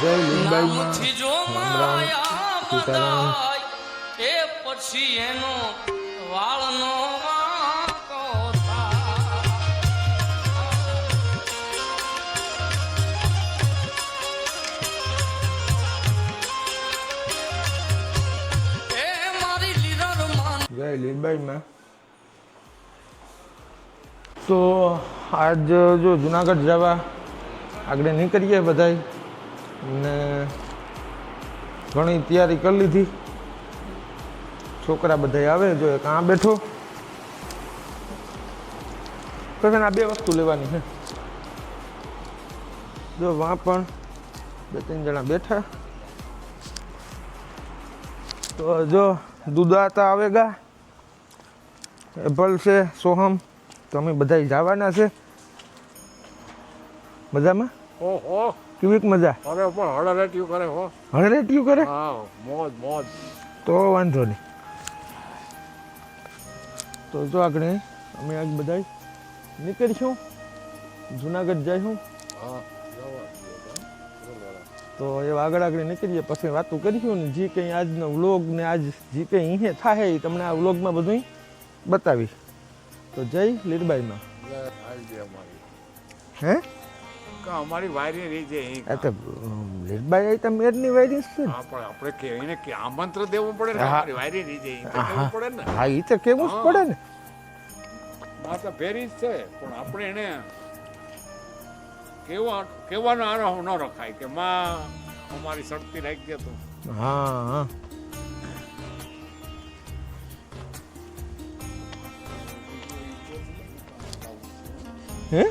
જય લીંબાઈમાં નામથી જો રામ રામ માયા સીતારામ બધાય એ પછી એનો વાળનો વાંકો થાય એ મારી લીરર માન જય લીંબાઈમાં તો આજ જો જુનાગઢ જવા આગળ નીકળીએ બધાય ને ઘણી તૈયારી કરી લીધી. છોકરા બધા આવે, જો એક આ બેઠો. કદાચ આ બે વસ્તુ લેવાની છે. જો વાં પણ બે ત્રણ જણા બેઠા. તો જો દુદાતા આવેગા. એપલ છે, સોહમ. તો અમે બધા જવાના છે. મજામાં? ઓહો. કેવીક મજા? અરે પણ હળરેટિયું કરે હો. હળરેટિયું કરે? હા મોજ મોજ. તો વાંધો નહીં. તો જો આગળ અમે આજ બધા નીકળીશું જુનાગઢ જઈશું તો એ આગળ આગળ નીકળીએ પછી વાતો કરીશું ને જે કંઈ આજનો વ્લોગ ને આજ જે કંઈ અહીંયા થાય એ તમને આ વ્લોગમાં બધું બતાવીશ. તો જય અમારી. હે? અમારી વાયરી રહી આ તો લીરબાઈ આવી તો મેરની વાયરી છે હા પણ આપણે કે એને કે આમંત્ર દેવું પડે ને. અમારી વાયરી રહી જાય પડે ને? હા એ તો કેવું જ પડે ને. માતા ફેરી જ છે પણ આપણે એને કેવા કેવાનો આરોહ ન રખાય કે માં અમારી શક્તિ રાખી દે તું. હા હા. હે?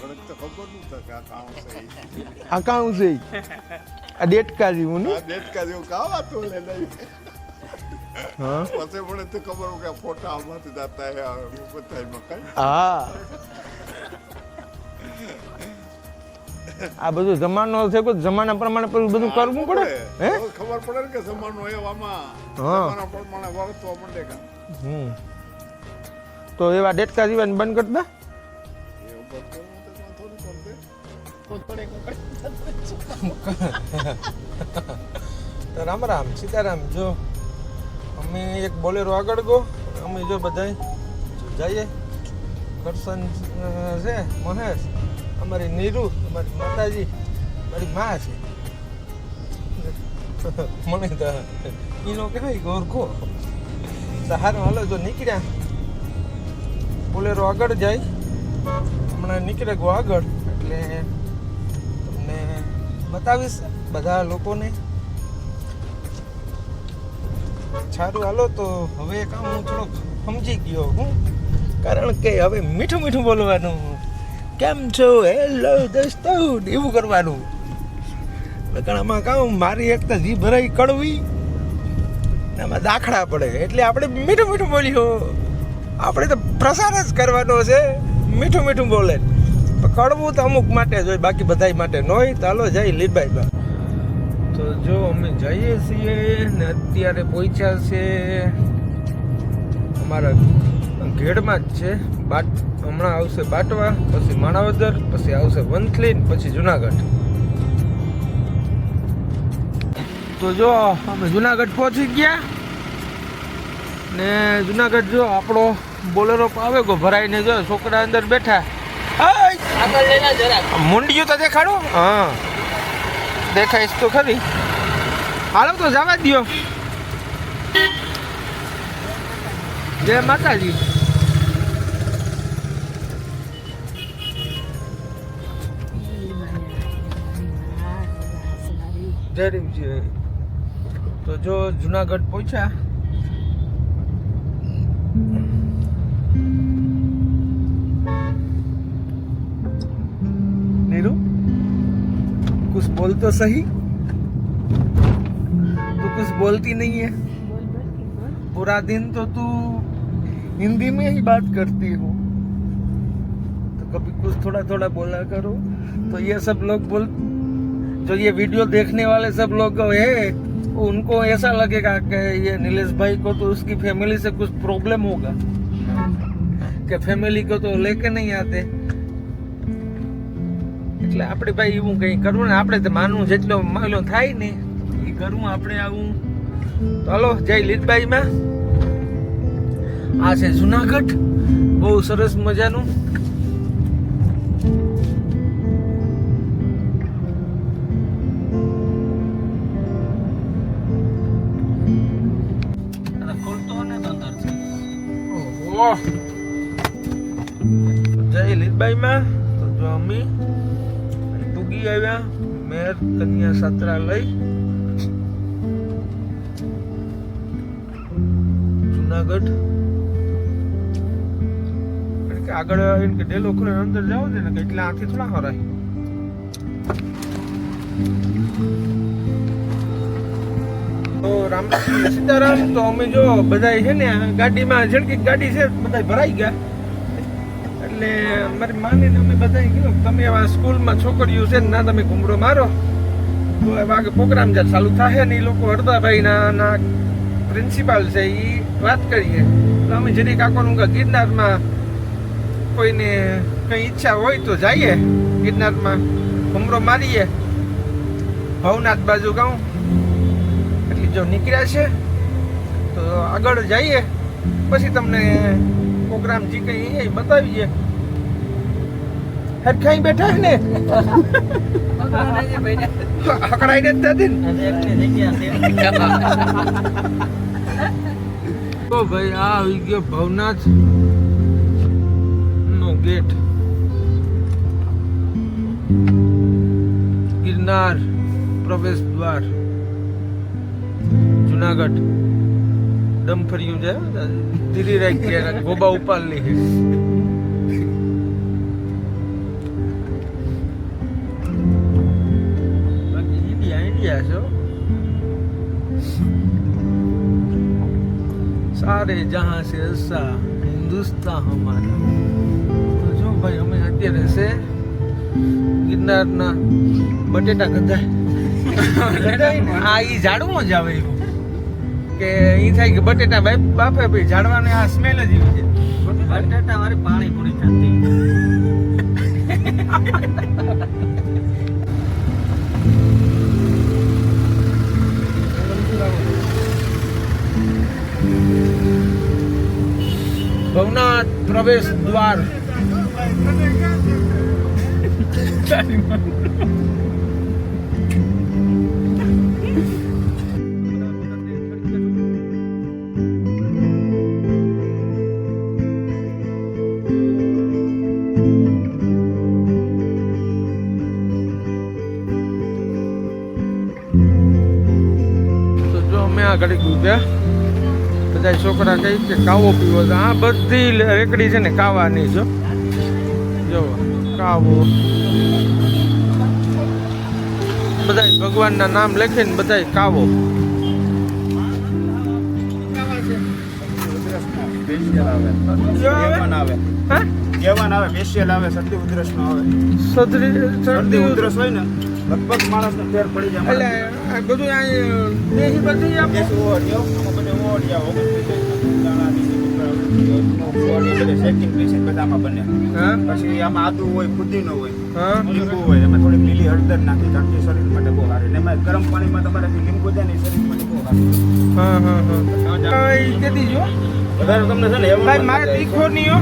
મને તો ખબર નહોતું કે આ કામ છે આ છે આ ડેટકા જેવું ને ડેટકા જેવું કામ હતું લે નહીં. હા? પછી મને તો ખબર કે ફોટા આમાંથી જાતા હે બધા મકાઈ હા. આ બધું જમાનો છે કોઈ જમાના પ્રમાણે પેલું બધું કરવું પડે? હે? ખબર પડે ને કે જમાનો એવામાં. જમાના પ્રમાણે વર્તવા કે હમ. તો એવા ડેટકા જીવન બંધ કરતા તો રામ રામ, સીતારામ, જો. અમે એક બોલેરો આગળ ગો અમે જો બધાય જઈએ. કરશન છે, મહેશ, અમારી નીરુ, અમારી માતાજી, મારી મા છે. મને તો ઈનો કહેવાય ગોરખો સહારો હાલો, જો નીકળ્યા. બોલેરો આગળ જાય. હમણાં નીકળે ગો આગળ, એટલે તમને બતાવીશ બધા લોકોને. સારું, હાલો, તો હવે કામ હું થોડોક સમજી ગયો હું. કારણ કે હવે મીઠું મીઠું બોલવાનું. કેમ છો? હેલો દોસ્તો, એવું કરવાનું. નકર આમાં કામ મારી એક તો જી ભરાઈ કડવી. એમાં દાખલા પડે, એટલે આપણે મીઠું મીઠું બોલ્યું આપણે તો પ્રસાર જ કરવાનો છે. મીઠું મીઠું બોલે. કડવું તો અમુક માટે જ હોય, બાકી બધા માટે ન હોય તો હાલો લીબાઈ લીરબાઈમાં તો જો અમે જઈએ છીએ ને અત્યારે પહોંચ્યા છે અમારા ઘેડમાં જ છે. બાટ, હમણાં આવશે બાટવા, પછી માણાવદર, પછી આવશે વંથલી પછી જુનાગઢ. તો જો, અમે જુનાગઢ પહોંચી ગયા. ને જુનાગઢ જો આપણો બોલેરો આવે ગો ભરાઈને જો, છોકરા અંદર બેઠા. હાય! મુંડિયું તો દેખાડો હા દેખાઈશ તો ખરી હાલો તો જવા દો જય માતાજી જય તો જો જુનાગઢ પહોંચ્યા बोल तो सही। तू कुछ बोलती नहीं है। पूरा दिन तो तू हिंदी में ही बात करती हो। तो कभी कुछ थोड़ा थोड़ा बोला करो। तो ये सब लोग बोल, जो ये वीडियो देखने वाले सब लोग है, उनको ऐसा लगेगा कि ये नीलेश भाई को तो उसकी फैमिली से कुछ प्रॉब्लम होगा। कि फैमिली को तो लेके नहीं आते। એટલે આપણે ભાઈ એવું કંઈ કરવું ને આપણે તો માનવું જેટલો માલો થાય ને એ કરવું આપણે આવું. તો હલો જય માં આ છે જુનાગઢ. બહુ સરસ મજાનું. જય અમે અહીં આવ્યા. મેર કન્યા સત્રાલય જુનાગઢ. આગળ આવીને કે ડેલો ખરે અંદર જાવ છે ને, એટલે આથી થોડા હરાય. તો રામ સીતારામ, તો અમે જો બધા છે ને, ગાડીમાં જણકી ગાડી છે બધા ભરાઈ ગયા. એટલે મારી માનીને અમે બધા કીધું તમે આવા સ્કૂલમાં છોકરીઓ છે ને તમે ઘૂમડો મારો. તો એવા પ્રોગ્રામ જ્યારે ચાલુ થાય ને એ લોકો હરદાભાઈ ના પ્રિન્સિપાલ છે એ વાત કરીએ. તો અમે જરી કાકોનું ગિરનારમાં કોઈને કંઈ ઈચ્છા હોય તો જઈએ, ગિરનારમાં ઘૂમરો મારીએ. ભવનાથ બાજુ ગાઉં. એટલે જો નીકળ્યા છે, તો આગળ જઈએ. પછી તમને પ્રોગ્રામ જે કઈ એ બતાવીએ હરખાઈ બેઠા ને? અકડાઈ ને? દાદી તો ભાઈ, આ આવી ગયો ભવનાથ નો ગેટ. ગિરનાર પ્રવેશ દ્વાર, જુનાગઢ. ડમફર્યું છે ધીરી રાખી ગોબા ઉપાડલી છે બાકી ઇન્ડિયા ઇન્ડિયા છો સારે જહાં સે અસા હિન્દુસ્તાન હમારા. તો જો ભાઈ અમે અત્યારે છે ગિરનારના બટેટા ગંધાય. આ ઈ ઝાડુમાં જ આવે એવું કે એ થાય કે બટેટા ભાઈ બાપે ભાઈ ઝાડવાને આ સ્મેલ જ એવી છે. બટેટા વારે પાણી પૂરી થતી. ભવનાથ પ્રવેશ દ્વાર. જો અમે આ ઘડી ગયા બધા છોકરા કહી કે કાવો પીવો છે. આ બધી રેકડી છે ને કાવાની જો જો કાવો. બધા ભગવાનના નામ લખીને બધા કાવો. આવે. આવે. ફેશિયલ આવે શરદી ઉધરસ નો આવે શરદી ઉધરસ હોય ને લગભગ ફેર પડી જાય. બધું દેશ બધે પછી આમાં આદુ હોય ફુદીનો હોય હા? લીંબુ હોય એમાં થોડીક લીલી હળદર નાખી કારણ શરીર માટે બહુ સારી. ને એમાં ગરમ પાણીમાં તમારે લીંબુ જાય ને શરીર માટે બહુ સારું. વધારે તમને છે ને ભાઈ મારે તીખો નહીં હો.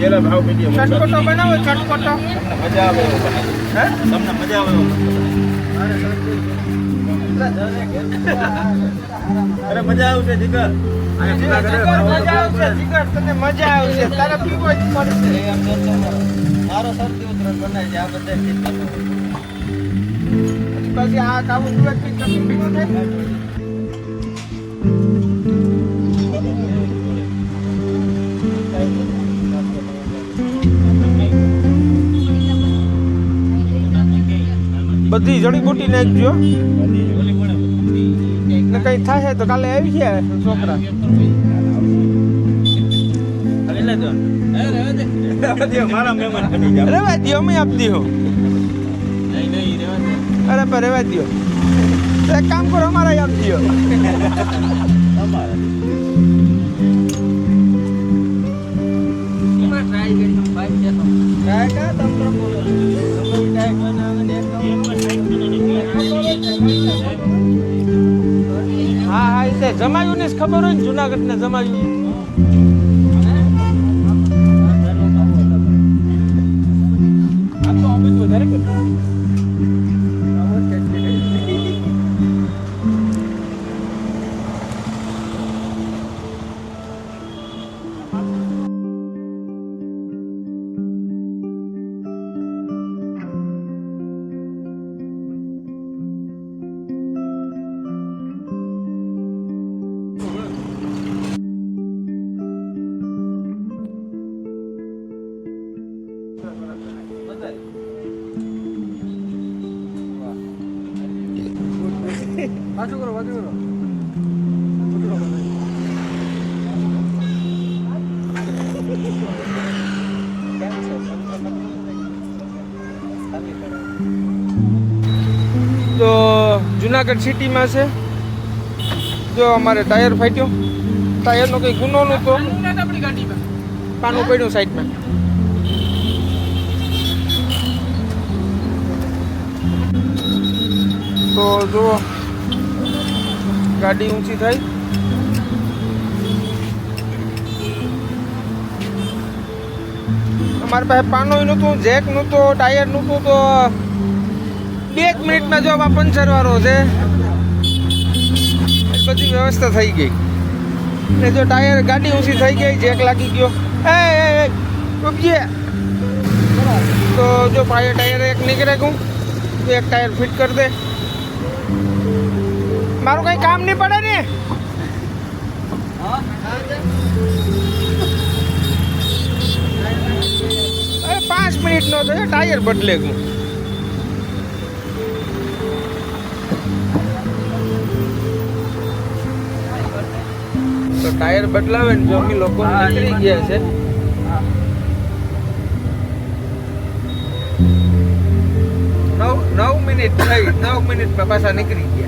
જેલા ભાવ ચટપટો બનાવો ચટપટો. મજા આવે હે? તમને મજા આવે અરે મજા આવશે જીગર. મજા આવશે જીગર તને મજા આવશે. તારે પીવો જ પડશે. મારો શરદી ઉતરણ બનાવી છે આ બધા પછી આ કાવું પીવા થી તમે પીવો થાય બધી જડીબુટી નાખજો ને કઈ થાય તો કાલે આવી ગયા છોકરા. રેવા દો અમે આપી દીધો અરે પર રેવા દો એક કામ કરો અમારા આપી દો ટ્રાય કરી કાય કા જમાયું ને ખબર હોય ને જુનાગઢ ને જમાયું વધારે જુનાગઢ સિટીમાં છે. જો અમારે ટાયર ફાટ્યો. ટાયરનો કંઈ ગુનો નહોતો. પાનું પડ્યું સાઈડમાં. તો જુઓ, ગાડી ઊંચી થાય. અમારી પાસે પાનોય નહોતું, જેક નહોતું, ટાયર નહોતું, તો બે જ મિનિટમાં જો આ પંચર વાળો છે બધી વ્યવસ્થા થઈ ગઈ. ને જો ટાયર ગાડી ઊંચી થઈ ગઈ, જેક લાગી ગયો. એ એ તો જો પાયે ટાયર એક નીકળે હું એક ટાયર ફિટ કરી દે. મારું કઈ કામ નહીં પડે ને? પાંચ મિનિટ નો થયો ટાયર બદલે ગયું. ટાયર બદલાવે ને જો અમે લોકો નીકળી ગયા છે. નવ નવ મિનિટ થઈ નવ મિનિટમાં પાછા નીકળી ગયા.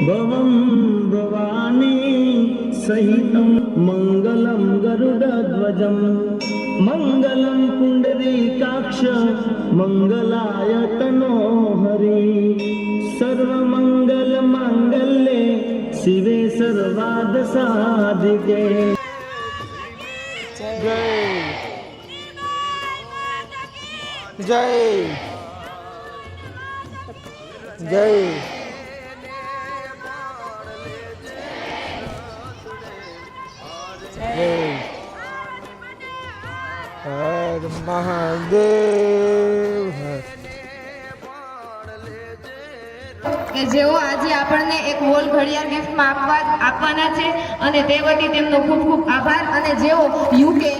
ભવમ ભવાની સહિતમ મંગલમ ગરુડધ્વજમ મંગલમ પુંડરીકાક્ષ મંગલાયતનો હરી સર્વમંગલ માંગલ્યે શિવે સર્વાદ સાધિકે જય જય જય જય હર મહાદેવ કે જેઓ આજે આપણને એક વોલ ઘડિયાળ ગિફ્ટમાં આપવા આપવાના છે અને તે વતી તેમનો ખૂબ ખૂબ આભાર અને જેઓ યુકે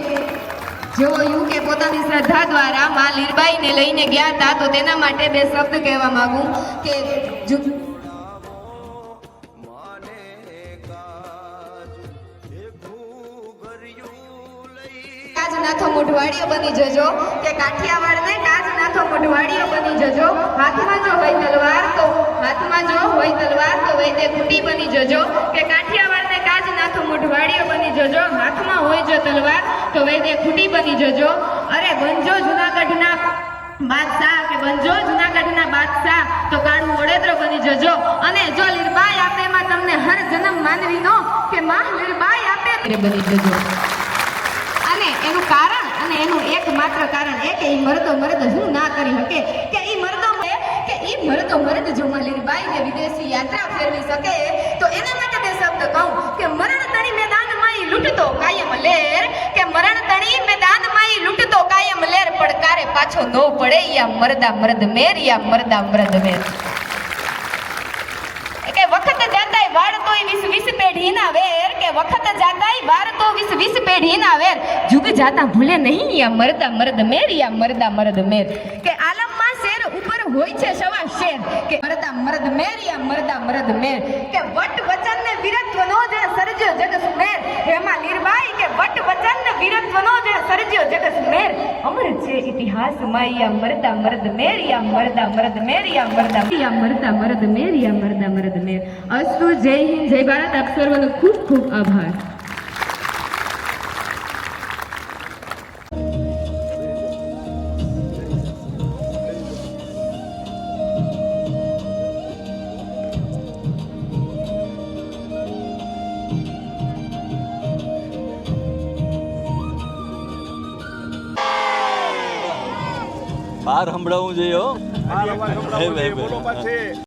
જેઓ યુકે પોતાની શ્રદ્ધા દ્વારા માં લીરબાઈને લઈને ગયા હતા, તો તેના માટે બે શબ્દ કહેવા માગું કે મોઢવાડીઓ બની જજો કે કાઠિયાવાડને કાજનાથો મોઢવાડીઓ બની જજો. હાથમાં જો હોય તલવાર તો હાથમાં જો હોય તલવાર તો વૈદે ખૂટી બની જજો. કે કાઠિયાવાડને કાજનાથો મોઢવાડીઓ બની જજો. હાથમાં હોય જો તલવાર તો વૈદે ખૂટી બની જજો. અરે બનજો જુનાગઢના બાદશાહ કે બનજો જુનાગઢના બાદશાહ તો કાળું વડેદ્ર બની જજો. અને જો લીરબાઈ આપે એમાં તમને હર જન્મ માનવીનો કે માં લીરબાઈ આપે. બની જજો અને એનું કારણ અને એનું એકમાત્ર કારણ એ કે એ મરદો મરદ શું ના કરી શકે કે એ મરદો મ- કે ઈ મરદો મરદ જો માલીની બાઈને વિદેશી યાત્રા ફેરવી શકે, તો એના માટે બે શબ્દ કહું. કે મરણ તણી મેદાનમાં માઈ લૂંટતો કાયમ લેર, કે મરણ તણી મેદાન માઈ લૂંટતો કાયમ લેર. પડકારે પાછો નો પડે યા મરદા મરદ મેર, યા મરદા મરદ મેર. એ વખત જાતાય વાળતોય વિસ વીસ પેઢીના વેર કે વખત જાતાય વાળતો વિસ વીસ પેઢીના વેર. જુગ જાતા ભૂલે નહીં યા મરદા મરદ મેર યા મરદા મરદ મેર. કે આલમમાં શેર ઉપર હોય છે સવા શેર. કે મરદા મરદ મેર યા મરદા મરદ મેર. કે વટ વચન ને વીરત્વનો જે સર્જ્યો જગ સુમેર. એમાં લીરબાઈ કે વટ ને વીરત્વનો જે સર્જ્યો જગત મેર. અમર છે ઇતિહાસમાં યા મરદા મરદ મેર, યા મરદા મરદ મેર, યા મરદા યા મરદા મરદ મેર, યા મરદા મરદ મેર. અસ્તુ જય હિન્દ, જય ભારત. આપ સર્વનો ખૂબ ખૂબ આભાર. સંભળાવવું જોઈએ હો.